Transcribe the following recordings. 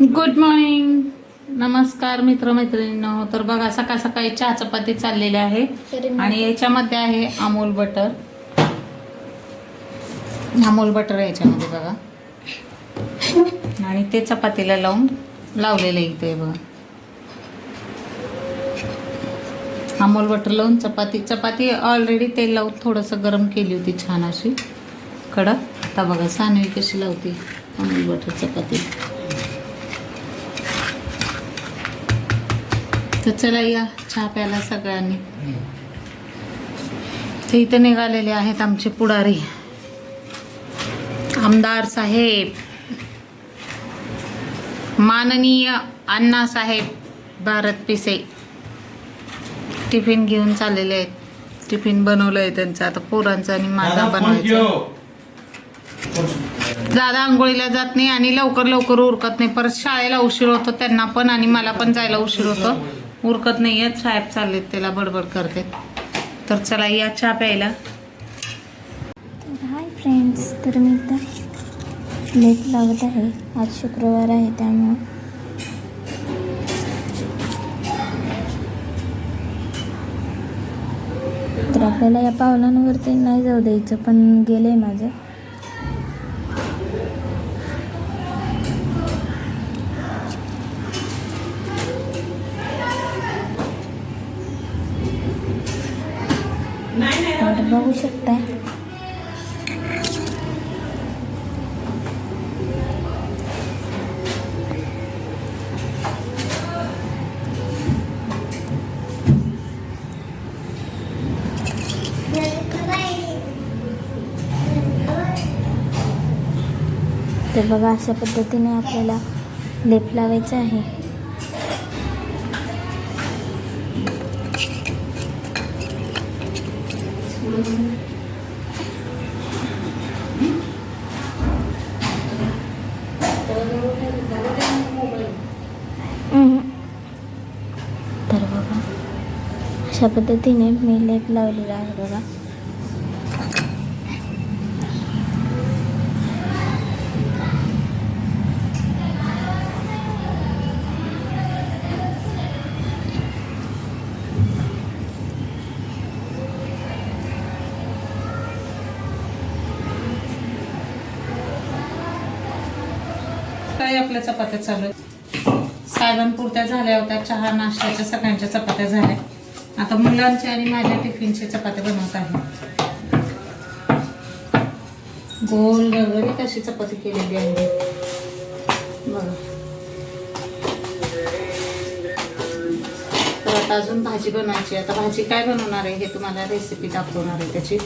Good morning नमस्कार मित्रमैत्रिणींनो. तर बघा सकाळ सकाळी चहा चपाती चाललेली आहे. आणि याच्यामध्ये आहे अमूल बटर. अमूल बटर याच्यामध्ये बघा. आणि ते चपातीला लावून लावलेलं आहे इथे बघा. अमूल बटर लावून चपाती. चपाती ऑलरेडी तेल लावून थोडंसं गरम केली होती छान अशी. कडक. आता बघा सानवी कशी लावते अमूल बटर चपाती. तर चला या चहा प्यायला सगळ्यांनी. ते इथं निघालेले आहेत आमचे पुढारी. आमदार साहेब. माननीय अण्णासाहेब भारत पिसे. टिफिन घेऊन चाललेले आहेत. टिफिन बनवलं आहे त्यांचं. आता पोरांचं आणि माझा बनवायचं. दादा आंघोळीला जात नाही आणि लवकर लवकर उरकत नाही. परत शाळेला उशीर होतो त्यांना पण आणि मला पण जायला उशीर होतो. उरकत नाही आहेत साहेब चाललेत त्याला बडबड करते. तर चला या चहा प्यायला. तर हाय फ्रेंड्स तर मी एकदा लेट लावत आहे. आज शुक्रवार आहे त्यामुळं. तर आपल्याला या पावलांवरती नाही जाऊ द्यायचं पण गेलं आहे माझं. तर बघा अशा पद्धतीने आपल्याला लेप लावायचं आहे. तर बघा अशा पद्धतीने मी लेप लावलेला आहे बघा. काय आपल्या चपात्या चालू आहेत. साहेबांपुरत्या झाल्या होत्या चहा नाश्त्याच्या सगळ्यांच्या चपात्या झाल्या. आता मुलांच्या आणि माझ्या टिफिनच्या चपात्या बनवत आहे. गोल गरगरीत अशी चपाती केलेली आहे. बघा. तर आता अजून भाजी बनवायची आता भाजी काय बनवणार आहे हे तुम्हाला रेसिपी दाखवणार आहे त्याची.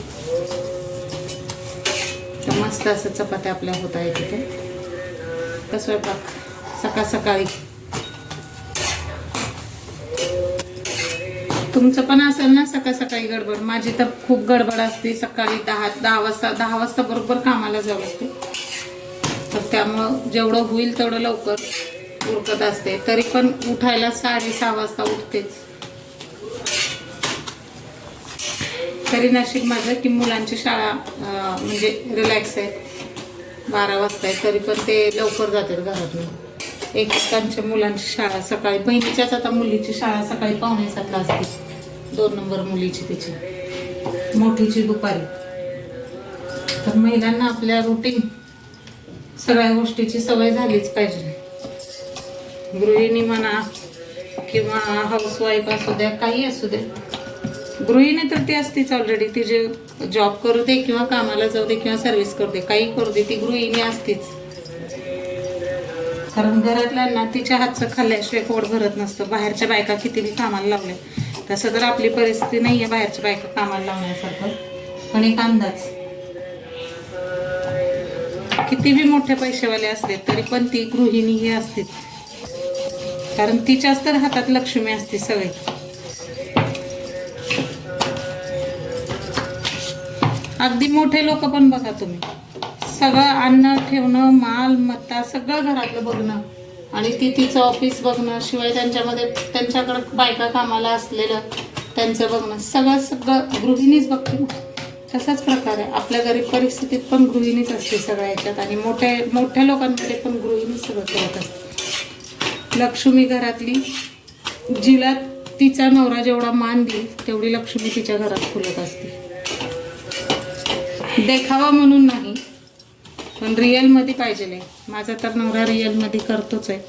तर मस्त असं चपात्या आपल्या होत आहे तिथे का स्वयंपाक सकाळ सकाळी. तुमचं पण असेल ना सकाळ सकाळी गडबड? माझी तर खूप गडबड असते. सकाळी दहा दहा वाजता दहा वाजता बरोबर कामाला जावं लागते. तर त्यामुळं जेवढं होईल तेवढं लवकर उरकत असते. तरी पण उठायला साडे सहा वाजता उठतेच. तरी नाशिक माझं की मुलांची शाळा म्हणजे रिलॅक्स आहे बारा वाजता आहे तरी पण ते लवकर जातात घरातून. एकेकांच्या मुलांची शाळा सकाळी बहिणीच्याच आता मुलीची शाळा सकाळी पावणे सातला असते. दोन नंबर मुलीची तिची. मोठीची दुपारी. तर महिलांना आपल्या रुटीन सगळ्या गोष्टीची सवय झालीच पाहिजे. गृहिणी म्हणा किंवा हाऊसवाईफ असू द्या काही असू द्या. गृहिणी तर ती असतीच ऑलरेडी तिचे जॉब करू दे किंवा कामाला जाऊ दे किंवा सर्व्हिस करू दे काही करू दे ती गृहिणी असतीच. कारण घरातल्यांना तिच्या हातचं खाल्ल्याशिवाय पोट भरत नसतं. बाहेरच्या बायका किती बी कामाला लावल्या तसं तर आपली परिस्थिती नाही आहे बाहेरच्या बायका कामाला लावण्यासारखं. पण एक अंदाज. कितीबी मोठे पैसेवाले असले तरी पण ती गृहिणी ही असते कारण तिच्याच तर हातात लक्ष्मी असते सवय अगदी मोठे लोक पण बघा तुम्ही. सगळं अन्न ठेवणं माल मत्ता सगळं घरातलं बघणं. आणि ती तिचं ऑफिस बघणं शिवाय त्यांच्यामध्ये त्यांच्याकडं बायका कामाला असलेलं त्यांचं बघणं. सगळं सगळं गृहिणीच बघते ना. तसाच प्रकार आहे. आपल्या गरीब परिस्थितीत पण गृहिणीच असते सगळ्या याच्यात आणि मोठ्या मोठ्या लोकांकडे पण गृहिणी सगळं करत असते. लक्ष्मी घरातली जिला तिचा नवरा जेवढा मान देईल तेवढी लक्ष्मी तिच्या घरात फुलत असते. देखावा म्हणून नाही पण रिअलमध्ये पाहिजे माझा तर नवरा रिअलमध्ये करतोच आहे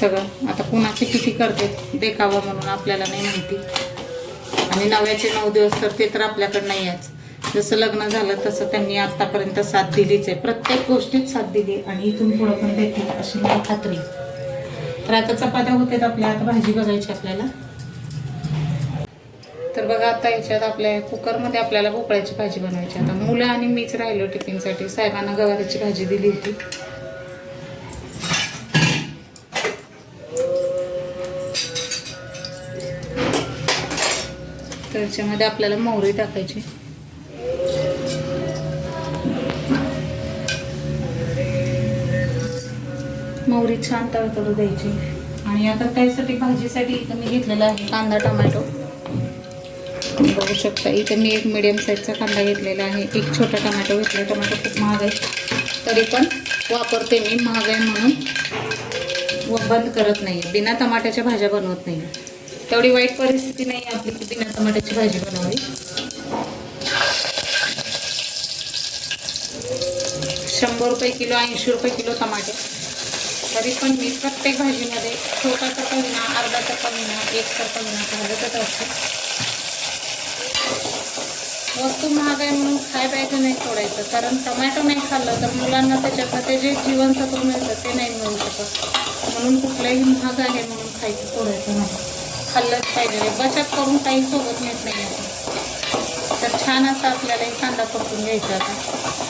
सगळं. आता कुणाचे किती करते देखावा म्हणून आपल्याला नाही माहिती. आणि नव्याचे नऊ दिवस तर ते तर आपल्याकडे नाही आहेच जसं लग्न झालं तसं त्यांनी आत्तापर्यंत साथ दिलीच आहे. प्रत्येक गोष्टीत साथ दिली आणि इथून पुढं पण देतील अशी मला खात्री तर आता चपात्या होत्यात आपल्या आता भाजी बघायची आपल्याला. तर बघा आता याच्यात आपल्या कुकरमध्ये आपल्याला भोपळ्याची भाजी बनवायची आता मुलं आणि मीच राहिलो टिफिनसाठी. साहेबांना गवारीची भाजी दिली होती. त्याच्यामध्ये आपल्याला मोहरी टाकायची. मोहरी छान तळतळू द्यायची. आणि आता त्यासाठी भाजीसाठी मी घेतलेला आहे कांदा टोमॅटो. बघू शकता. इथे मी एक मिडियम साईजचा कांदा घेतलेला आहे. एक छोटा टमॅटो घेतला. टमॅटो खूप महाग आहे. तरी पण वापरते मी. महाग आहे म्हणून व बंद करत नाही. बिना टमाट्याच्या भाज्या बनवत नाही. तेवढी वाईट परिस्थिती नाही आहे आपली की बिना टमाट्याची भाजी बनवावी. शंभर रुपये किलो ऐंशी रुपये किलो टमाटे. तरी पण मी प्रत्येक भाजीमध्ये छोटाचा का विना अर्धाचा का विना तर का विना असतो असते वस्तू महाग आहे म्हणून खाय पाहिजे नाही सोडायचं. कारण टमॅटो नाही खाल्लं तर मुलांना त्याच्यामध्ये ते जे जीवनसत्व मिळतं ते नाही मिळू शकत. म्हणून कुठलंही महाग आहे म्हणून खायचं सोडायचं नाही. खाल्लंच पाहिजे. बचत करून काही सोबत नेत नाही तर छान असं आपल्याला एक कांदा पकडून घ्यायचा आता.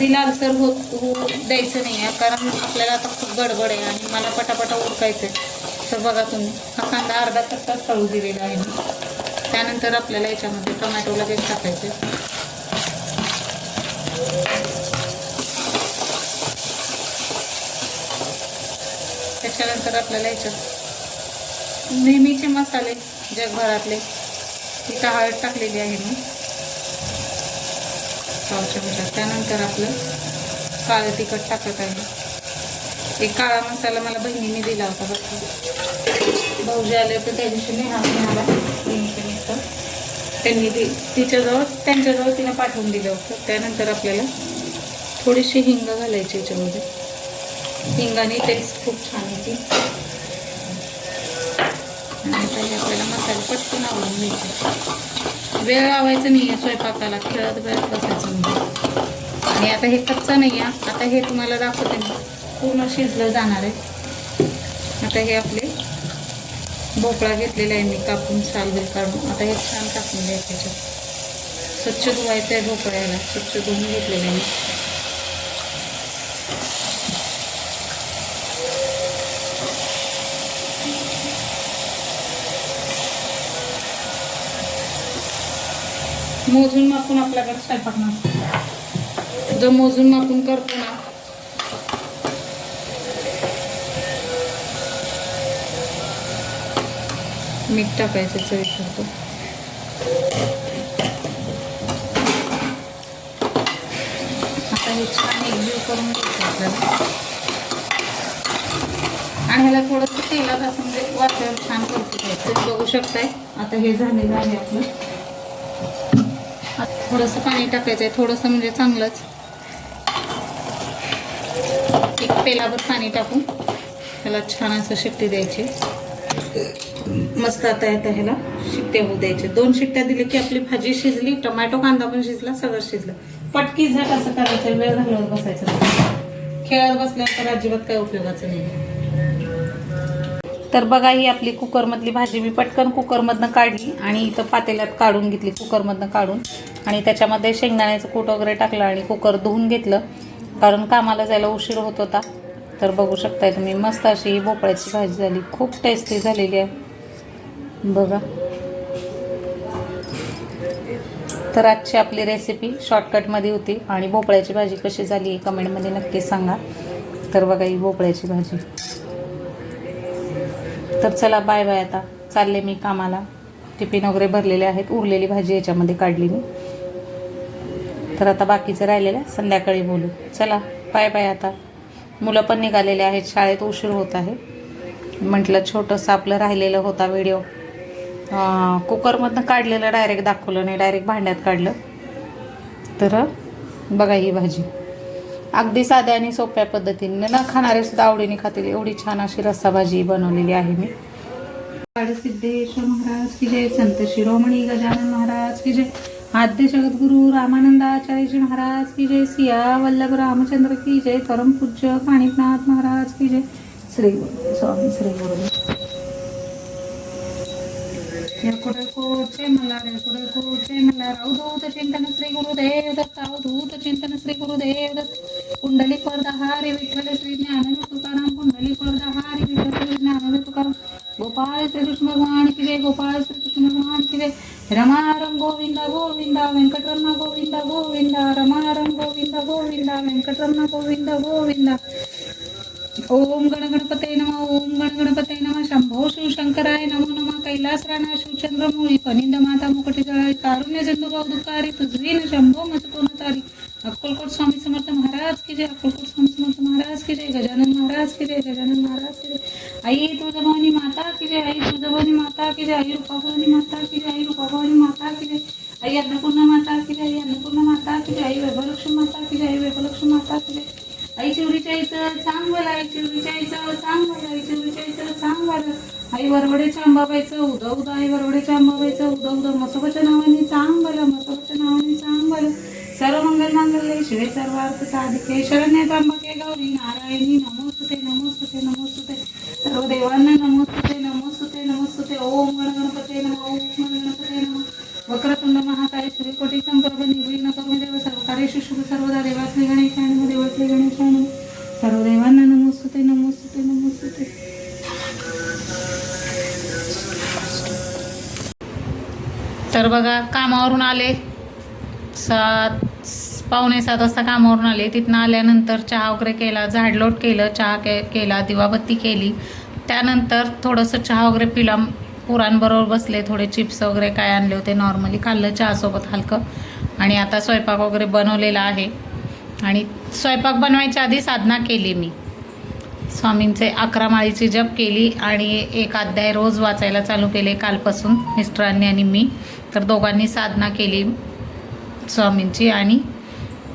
अगदी लालसर होत होऊ द्यायचं नाही आहे कारण आपल्याला आता खूप गडबड आहे आणि मला पटापटा उरकायचं आहे तर बघा तुम्ही हा कांदा अर्धा तास तळू दिलेला आहे मी. त्यानंतर आपल्याला याच्यामध्ये टोमॅटो लगेच टाकायचे त्याच्यानंतर आपल्याला याच्यात नेहमीचे मसाले जगभरातले. तिथं हळद टाकलेली आहे मी. पाव चमचा त्यानंतर आपलं काळं तिखट टाकत आहे. एक काळा मसाला मला बहिणीने दिला होता बघा. भाऊजी आले होते त्या दिवशी मी मला बहिणीच्या त्यांनी दि तिच्याजवळ त्यांच्याजवळ तिने पाठवून दिलं होतं. त्यानंतर आपल्याला थोडीशी हिंग घालायची याच्यामध्ये. हिंगाने टेस्ट खूप छान येते आणि आता आपल्याला मसाले पटकन आवडून घ्यायचे. वेळ लावायचा नाही आहे स्वयंपाकाला खेळत वेळत बसायचं नाही. आणि आता हे कच्चं नाही आहे. आता हे तुम्हाला दाखवते मी. पूर्ण शिजलं जाणार आहे. आता हे आपले भोपळा घेतलेला आहे मी कापून सालबिल काढून. आता हे छान टाकून द्यायचं स्वच्छ धुवायचं आहे भोपळ्याला. स्वच्छ धुवून घेतलेलं आहे मी. मोजून मापून आपल्याकडे स्वयंपाक नसतो. जो मोजून मापून करतो ना. मीठ टाकायचं चवी करतो आता हे छान एकजीव करून घ्यायचं आपल्याला. आणि ह्याला थोडंसं तेलात असं म्हणजे वाटल्यावर छान करतो तुम्ही बघू शकताय. आता हे झालेलं आहे आपलं. थोडंसं पाणी टाकायचं आहे थोडंसं म्हणजे चांगलंच. एक पेलाभर पाणी टाकून त्याला छान असं शिट्टी द्यायची. मस्त आता येतं ह्याला शिट्ट्या होऊ द्यायचे दोन शिट्ट्या दिले की आपली भाजी शिजली टोमॅटो कांदा पण शिजला सगळं शिजलं. पटकी झट असं करायचं वेळ घालवत बसायचं नाही. खेळत तर अजिबात काही उपयोगाचं नाही. तर बघा ही आपली कुकरमधली भाजी मी पटकन कुकरमधनं काढली आणि इथं पातेल्यात काढून घेतली कुकरमधनं काढून. आणि त्याच्यामध्ये शेंगदाण्याचं कूट वगैरे टाकलं आणि कुकर धुवून घेतलं. कारण कामाला जायला उशीर होत होता. तर बघू शकताय तुम्ही मस्त अशी ही भोपळ्याची भाजी झाली. खूप टेस्टी झालेली आहे. बघा. तर आजची आपली रेसिपी शॉर्टकटमध्ये होती. आणि भोपळ्याची भाजी कशी झाली कमेंटमध्ये नक्की सांगा. तर बघा ही भोपळ्याची भाजी. तर चला बाय बाय आता. चालले मी कामाला. टिफिन वगैरे भरलेले आहेत. उरलेली भाजी याच्यामध्ये काढली मी. तर आता बाकीचं राहिलेलं आहे. संध्याकाळी बोलू. चला बाय बाय आता. मुलं पण निघालेले आहेत. शाळेत उशीर होत आहे. म्हटलं छोटंसं आपलं राहिलेलं होता व्हिडिओ कुकरमधनं काढलेलं डायरेक्ट दाखवलं नाही. डायरेक्ट भांड्यात काढलं. तर बघा ही भाजी. अगदी साध्या आणि सोप्या पद्धतीने न खाणारे सुद्धा आवडीने खातील. एवढी छान अशी रस्सा भाजी बनवलेली आहे मी. सिद्धेश्वर महाराज की जय संत शिरोमणी गजानन महाराज की जय आद्य जगद्गुरु रामानंदाचार्यजी महाराज की जय सिया वल्लभ रामचंद्र की जय परम पूज्य काणिकनाथ महाराज की जय श्री गुरु स्वामी श्री गुरु ಚಿಂತನ ಶ್ರೀ ಗುರುದೇವದತ್ತ ಅವಧೂತ ಚಿಂತನ ಶ್ರೀ ಗುರುದೇವದತ್ತ ಕುಂಡಲಿ ಪರದ ಹಾರಿ ವಿಠಲ ಶ್ರೀ ಜ್ಞಾನ ಸುಖಾನ जळाई कारुण्य दुकारी शंभो मत तारी. अक्कलकोट स्वामी समर्थ महाराज की जय अक्कलकोट स्वामी समर्थ महाराज की जय गजानन महाराज की जय गजानन महाराज की जय आई तुळजाभवानी माता की जय आई तुळजाभवानी माता की जय आई रूपाभवानी माता की जय आई रूपाभवानी माता की जय आई आई वरवडेच्या अंबाबाईचं उद उद आई वरवडेच्या अंबाबाईचं उद उद मसोबाच्या नावाने चांग मसोबाच्या नावाने चांग सर्व मंगल मांगल्ये शिवे सर्वार्थ साधिके. शरण्य त्र्यंबके गौरी नारायणी नमोस्तुते नमोस्तुते नमोस्तुते. सर्व देवांना नमोस्तुते नमोस्तुते नमोस्तुते. ओम गण गणपते नम ओम गण गणपते नम. वक्रतुंड महाकाय श्रीकोटी संपर्क निर्विघ्न कर्मदेव सर्व कार्येषु शुभ सर्वदा देवासले गणेशाय देवासले देवाश्री सर्व देवांना तर बघा कामावरून आले. सात पावणे सात वाजता कामावरून आले. तिथनं आल्यानंतर चहा वगैरे केला झाडलोट केलं चहा के केला दिवाबत्ती केली. त्यानंतर थोडंसं चहा वगैरे पिला. पुरांबरोबर बसले थोडे चिप्स वगैरे काय आणले होते नॉर्मली खाल्लं चहासोबत हलकं. आणि आता स्वयंपाक वगैरे बनवलेला आहे. आणि स्वयंपाक बनवायच्या आधी साधना केली मी. स्वामींचे अकरा माळीची जप केली आणि एक अध्याय रोज वाचायला चालू केले कालपासून मिस्टरांनी आणि मी. तर दोघांनी साधना केली स्वामींची आणि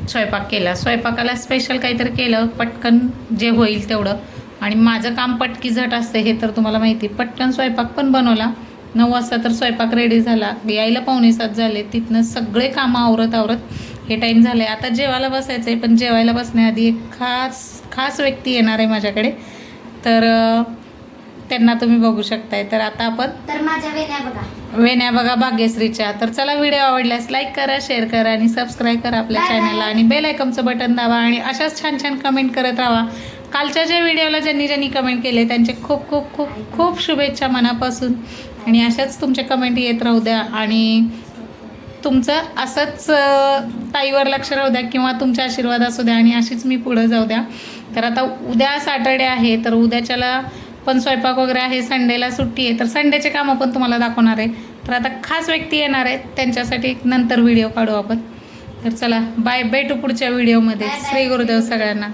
स्वयंपाक केला. स्वयंपाकाला स्पेशल काहीतरी केलं पटकन जे होईल तेवढं. आणि माझं काम पटकी झट असते हे तर तुम्हाला माहिती. पटकन स्वयंपाक पण बनवला. नऊ वाजता तर स्वयंपाक रेडी झाला. यायला पावणे सात झाले. तिथनं सगळे कामं आवरत आवरत हे टाईम झालं आहे आता जेवायला बसायचं आहे पण जेवायला बसण्याआधी एक खास खास व्यक्ती येणार आहे माझ्याकडे. तर त्यांना तुम्ही बघू शकताय. तर आता आपण तर माझ्या वेण्या बघा. वेण्या बघा भाग्यश्रीच्या तर चला व्हिडिओ आवडल्यास लाईक करा शेअर करा आणि सबस्क्राईब करा आपल्या. चॅनलला आणि बेल आयकॉनचं बटन दाबा आणि अशाच छान छान कमेंट करत राहा. कालच्या ज्या व्हिडिओला ज्यांनी ज्यांनी कमेंट केले त्यांचे खूप खूप खूप खूप शुभेच्छा मनापासून. आणि अशाच तुमचे कमेंट येत राहू द्या. आणि तुमचं असंच ताईवर लक्ष राहू द्या किंवा तुमचे आशीर्वाद असू द्या आणि अशीच मी पुढं जाऊ द्या. तर आता उद्या सॅटर्डे आहे. तर उद्याच्याला पण स्वयंपाक वगैरे आहे संडेला सुट्टी आहे तर संडेचे कामं पण तुम्हाला दाखवणार आहे. तर आता खास व्यक्ती येणार आहेत त्यांच्यासाठी नंतर व्हिडिओ काढू आपण. तर चला बाय भेटू पुढच्या व्हिडिओमध्ये. श्री गुरुदेव सगळ्यांना.